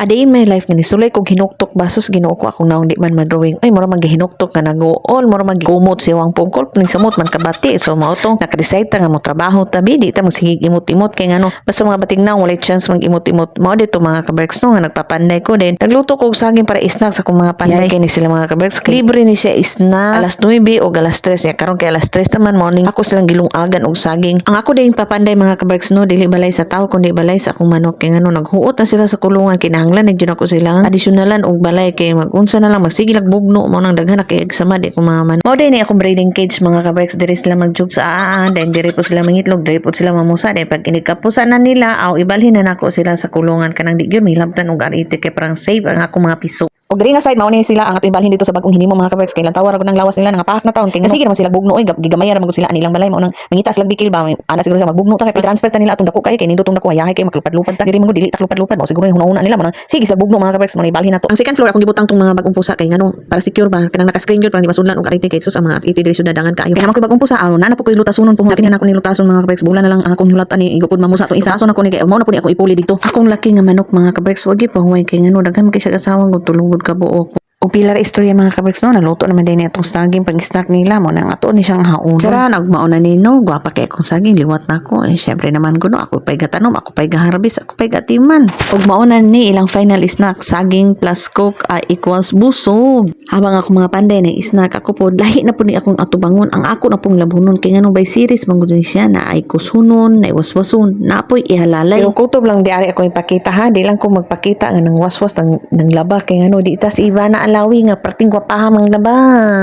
A day in my life nga ni sulay kog hinuktok basos Ginoo ko akong naong di man madrawing. Ay mura man gihinuktok nga nag-uol, mura man gumot si wang pungkol ning samot man kabati. So mao tong naka-decide ta nga mo trabaho tabi di ta magsigig imot-imot kay ngano basta mga batignaw walay chance mag imot-imot. Mao dito mga kaberks no nga nagpapanday ko din. Nagluto ko og saging para snack sa akong mga panday kay ni sila mga kaberks. Libre ni siya snack alas 9 o alas 3 niya karon kay alas 3 naman morning ako silang gilungagan og saging. Ang ako din papanday mga kaberks no dili balay sa tao kundi balay sa akong manok kay ngano naghuot na sila sa kulungan kinahanglan nagyud ako sila adisyonalan og balay kay magunsa na lang magsige lag bugno mo nang daghan kay sama di ko mga man. Mao din ni akong breeding cage mga kaberks diri sila magjug sa aa then diri po sila mangitlog diri po sila mamusa then pag inikapusa na nila aw ibalhin na nako sila sa kulungan kanang di gyud mahilabtan og arite kay parang save ang ako mga piso. Og diri nga side mao ni sila ang ato ibalhin dito sa bagong hinimo mga kaberks kay lantawar ako ng lawas nila nga pahak na taon. Kay sige naman sila bugno oy gigamayan ra magud sila anilang balay mao nang mangita sila bikil ba? Ana siguro sa magbugno ta kay transfer ta nila atong dako kay kay nindot tong dako hayahay kay maglupad-lupad ta. Diri mo dili ta lupad-lupad mao siguro hunahuna nila mo nang sige sila bugno mga kaberks mo ni ibalhin nato. Ang second floor akong gibutang tong mga bagong pusa kay ngano para secure ba? Kanang naka-screen gyud para di masudlan og arite kay sus ang mga arite diri syudad dangan kaayo. Kaya man koy bagong pusa aron na na po koy lutasunon po. Kini na ko ni lutason mga kaberks bulan na lang ang akong hulatan ni igupod mamusa to. Isa so na ko ni kay mao na po ni ako ipuli dito. Akong laki nga manok mga kaberks wagi pa huway kay ngano daghan kay siya kasawang ug tulungod ka buok. O pilar istorya mga kabricks no, naluto naman din itong saging pag snack nila mo nang ato ni siyang haon. Sara, nagmauna ni no, gwapa kay akong saging, liwat na ako. Eh, syempre naman guno, ako pa'y gatanom, ako pa'y gaharbis, ako pa'y gatiman. Ug mauna ni ilang final snack, saging plus coke ay equals busog. Habang ako mga panday na snack, ako po, lahi na po ni akong atubangon, ang ako na pong labunon, kay nga by series, manggod ni siya na ay kusunon, na iwaswason, na apoy ihalalay. Pero kutob lang di ari ako ipakita ha, di lang ko magpakita nga ng waswas ng, ng laba, kay nga no, di tas iba na alawi nga parting gwapaham ang laba.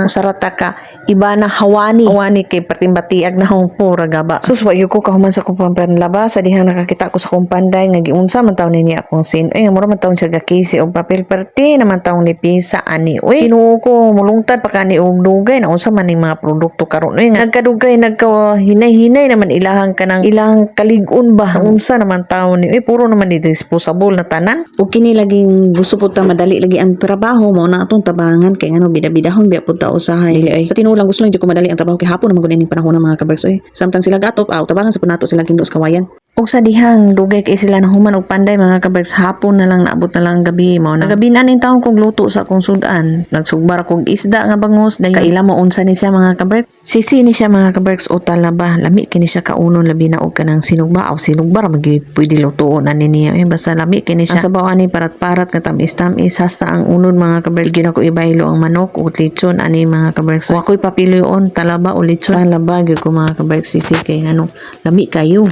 Usarata ka, iba na hawani. Hawani kay parting batiag na hong pura gaba. Sus, wayo ko kahuman sa kumpang laba, sa dihang nakakita ko sa kumpanday, nga giunsa man taon ni akong sin. Ay, mura man taon siya gakisi og papel parti naman taon ni pisa ani. Uy, kinuo ko, mulungtad pa ka ni og dugay, na unsa man ni mga produkto karon. Uy, nga nagkadugay, nagka-hinay-hinay naman ilahang ka ng ilang kaligon ba. Unsa naman taon ni. Uy, puro naman ni disposable na tanan. O kini laging gusto po ta madali lagi ang trabaho mo na atong tabangan kay ngano bida-bidahon biya pud ta usahay dili ay. Sa tinulang gusto lang jud ko madali ang trabaho kay hapon naman gud ining panahon ng mga kaberks oy. Samtang sila gatop aw tabangan sa punato sila kindos kawayan Og sa dihang dugay kay sila na human og panday mga kaberks hapon na lang naabot na lang ang gabi mo na. Gabi na ning taon kog luto sa akong sudan. Nagsugbar kog isda nga bangus dayon kaila mo unsa ni siya mga kaberks sisi ni siya mga kaberks o talaba lami kini siya kaunon labi na og kanang sinugba. Aw sinugbar magi pwede lutuon ani niya. Eh basta lami kini siya. Ang sabaw ani parat-parat nga tamis-tamis hasta ang unod mga kaberks gyud ako ibaylo ang manok o lechon ani mga kaberks so ako'y papiluyon talaba o lechon. Talaba gyud ko mga kaberks sisi kay ano lami kayo